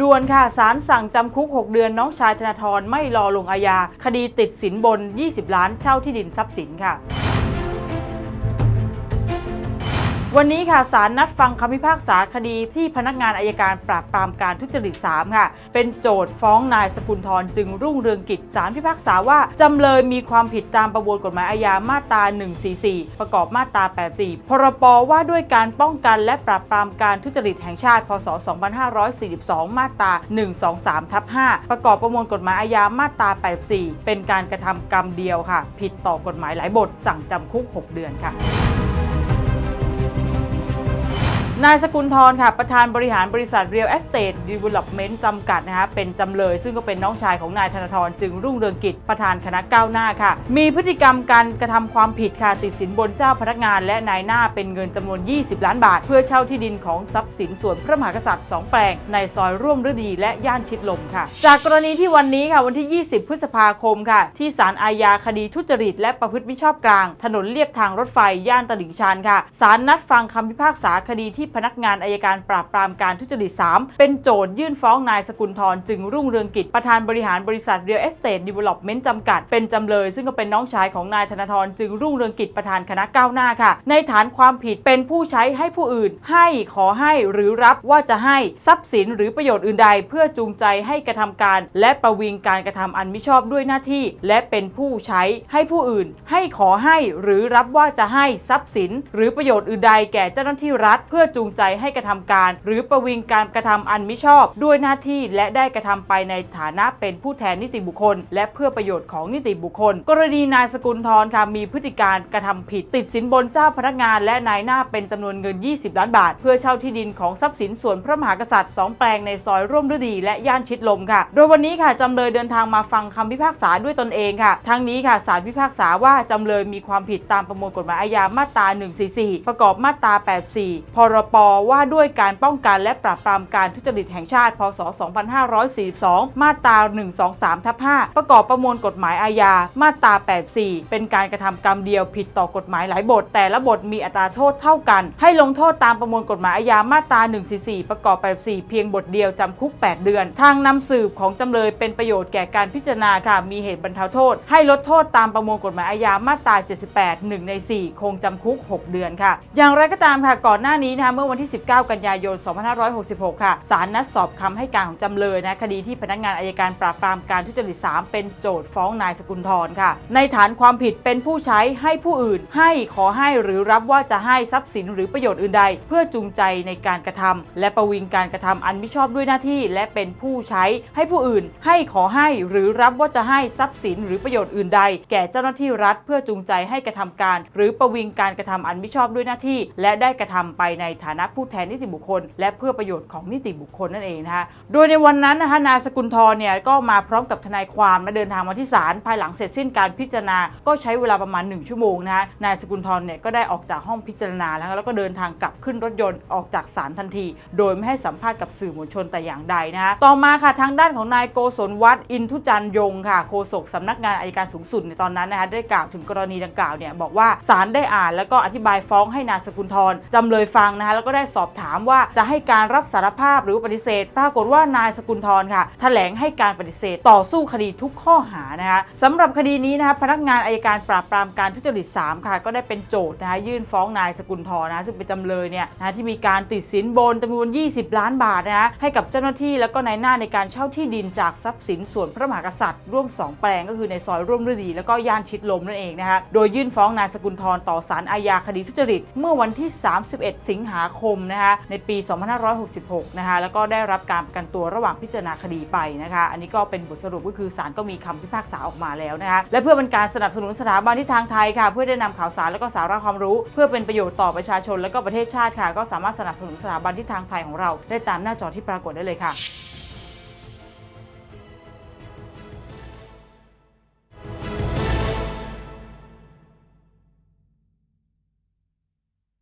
ด่วนค่ะศาลสั่งจำคุก 6 เดือนน้องชายธนาธรไม่รอลงอาญาคดีติดสินบน 20 ล้านเช่าที่ดินทรัพย์สินค่ะ วันนี้ค่ะศาลนัดฟังคำพิพากษาคดีที่พนักงานอายการปราบปรามการทุจริต 3 ค่ะ เป็นโจทย์ฟ้องนายสกุลทรจึงรุ่งเรืองกิจศาลพิพากษาว่า จำเลยมีความผิดตามประมวลกฎหมายอาญามาตรา 144 ประกอบมาตรา 84 พรบว่าด้วยการป้องกันและปราบปรามการทุจริตแห่งชาติ พศ 2542 มาตรา 123 ทับ 5 ประกอบประมวลกฎหมายอาญามาตรา 84 เป็นการกระทำกรรมเดียวค่ะ ผิดต่อกฎหมายหลายบทสั่งจำคุก 6 เดือนค่ะ นายสกุลทรค่ะประธานบริหารบริษัท Real Estate Development จำกัดนะคะเป็นจำเลยซึ่งก็เป็นน้องชายของนายธนาธรจึงรุ่งเรืองกิจประธานคณะก้าวหน้าค่ะ มีพฤติกรรมการกระทำความผิดค่ะติดสินบนเจ้าพนักงาน และนายหน้าเป็นเงินจำนวน 20 ล้านบาท เพื่อเช่าที่ดินของทรัพย์สินส่วนพระมหากษัตริย์ 2 แปลง ในซอยร่วมฤดีและย่านชิดลมค่ะ จากกรณีที่วันนี้ค่ะวันที่ 20 พฤษภาคมค่ะ ที่ศาลอาญาคดีทุจริต และประพฤติมิชอบกลาง ถนนเลียบทางรถไฟย่านตลิ่งชันค่ะศาลนัดฟังคำพิพากษาคดีที่พนักงานอายการปราบปรามการทุจริต 3 เป็นโจทยื่นฟ้องนายสกุลทรจึงรุ่งเรืองกิจประธานบริหารบริษัท Real Estate Development จำกัด เป็นจำเลย ซึ่งก็เป็นน้องชายของนายธนาธรจึงรุ่งเรืองกิจประธานคณะก้าวหน้าค่ะ ในฐานความผิดเป็นผู้ใช้ให้ผู้อื่น ให้ขอให้หรือรับว่าจะให้ทรัพย์สินหรือประโยชน์อื่นใด เพื่อจูงใจให้กระทำการ และประวิงการกระทำอันมิชอบด้วยหน้าที่ และเป็นผู้ใช้ให้ผู้อื่น ให้ขอให้หรือรับว่าจะให้ทรัพย์สิน หรือประโยชน์อื่นใดแก่เจ้าหน้าที่รัฐ เพื่อจจงใจให้กระทำการ หรือประวิงการกระทำอันมิชอบ ด้วยหน้าที่และได้กระทำไปในฐานะเป็นผู้แทนนิติบุคคล และเพื่อประโยชน์ของนิติบุคคล กรณีนายสกุลทรค่ะมีพฤติการกระทำผิด ติดสินบนเจ้าพนักงาน และนายหน้าเป็นจำนวนเงิน 20 ล้านบาท เพื่อเช่าที่ดินของทรัพย์สินส่วนพระมหากษัตริย์ 2 แปลงในซอยร่วมฤดี และย่านชิดลมค่ะ โดยวันนี้ค่ะจำเลยเดินทางมาฟังคำพิพากษาด้วยตนเองค่ะ ทั้งนี้ค่ะศาลพิพากษาว่าจำเลยมีความผิดตามประมวลกฎหมายอาญามาตรา 144 ประกอบมาตรา 84 พรปว่าด้วยการป้องกันและปราบปรามการทุจริตแห่งชาติ พศ 2542 มาตรา 123ทับ5ประกอบประมวลกฎหมายอาญา มาตรา 84 เป็นการกระทำกรรมเดียวผิดต่อกฎหมายหลายบท แต่ละบทมีอัตราโทษเท่ากัน ให้ลงโทษตามประมวลกฎหมายอาญา มาตรา 144 ประกอบ 84 เพียงบทเดียวจำคุก 8 เดือน ทางนำสืบของจำเลยเป็นประโยชน์แก่การพิจารณาค่ะ มีเหตุบรรเทาโทษ ให้ลดโทษตามประมวลกฎหมายอาญา มาตรา 78 1 ใน 4 คงจำคุก 6 เดือนค่ะ อย่างไรก็ตามค่ะ ก่อนหน้านี้นะคะมื่อวันที่ 19 กันยายน 2566 ค่ะ ศาลนัดสอบคำให้การของจำเลยนะคดีที่พนักงานอายการปราบปรามการทุจริต 3 เป็นโจทย์ฟ้องนายสกุลทรค่ะ ในฐานความผิดเป็นผู้ใช้ให้ผู้อื่น ให้ขอให้หรือรับว่าจะให้ทรัพย์สินหรือประโยชน์อื่นใด เพื่อจูงใจในการกระทำและประวิงการกระทำอันมิชอบด้วยหน้าที่ และเป็นผู้ใช้ให้ผู้อื่น ให้ขอให้หรือรับว่าจะให้ทรัพย์สินหรือประโยชน์อื่นใด แก่เจ้าหน้าที่รัฐ เพื่อจูงใจให้กระทำการ หรือประวิงการกระทำอันมิชอบด้วยหน้าที่ และได้กระทำไปในฐานะผู้แทนนิติบุคคล และเพื่อประโยชน์ของนิติบุคคลนั่นเองนะคะโดยในวันนั้นนะคะนายสกุลทรเนี่ยก็มาพร้อมกับทนายความมาเดินทางมาที่ศาลภายหลังเสร็จสิ้นการพิจารณา ก็ใช้เวลาประมาณ 1 ชั่วโมงนะคะนายสกุลทรเนี่ยก็ได้ออกจากห้องพิจารณาแล้วแล้วก็เดินทางกลับขึ้นรถยนต์ออกจากศาลทันที โดยไม่ให้สัมภาษณ์กับสื่อมวลชนแต่อย่างใดนะคะต่อมาค่ะทางด้านของนายโกศลวัฒน์อินทุจันยงค่ะโฆษกสำนักงานอัยการสูงสุดในตอนนั้นนะคะได้กล่าวถึงกรณีดังกล่าวเนี่ยบอกว่าศาลได้อ่านแล้วก็อธิบายฟ้องให้นายสกุลทรจำเลยฟังนะคะแล้วก็ได้สอบถามว่าจะให้การรับสารภาพหรือปฏิเสธ ปรากฏว่านายสกุลทรค่ะแถลงให้การปฏิเสธต่อสู้คดีทุกข้อหานะคะสำหรับคดีนี้นะคะพนักงานอายการปราบปรามการทุจริต 3 ค่ะ ก็ได้เป็นโจทย์นะคะยื่นฟ้องนายสกุลทรนะซึ่งเป็นจำเลยเนี่ยนะที่มีการติดสินบนจำนวน 20 ล้านบาทนะคะให้กับเจ้าหน้าที่แล้วก็นายหน้าในการเช่าที่ดินจากทรัพย์สินส่วนพระมหากษัตริย์ ร่วม 2 แปลงก็คือในซอยร่วมฤดีแล้วก็ย่านชิดลมนั่นเองนะคะโดยยื่นฟ้องนายสกุลทรต่อศาลอาญาคดีทุจริต เมื่อวันที่ 31 สิงหาคมนะคะในปี 2566 นะคะแล้วก็ได้รับการประกันตัวระหว่างพิจารณาคดีไปนะคะอันนี้ก็เป็นบทสรุปก็คือศาลก็มีคำพิพากษาออกมาแล้วนะคะและเพื่อเป็นการสนับสนุนสถาบันที่ทางไทยค่ะเพื่อได้นำข่าวสารและก็สาระความรู้ เพื่อเป็นประโยชน์ต่อประชาชนและก็ประเทศชาติค่ะ ก็สามารถสนับสนุนสถาบันที่ทางไทยของเรา ได้ตามหน้าจอที่ปรากฏได้เลยค่ะ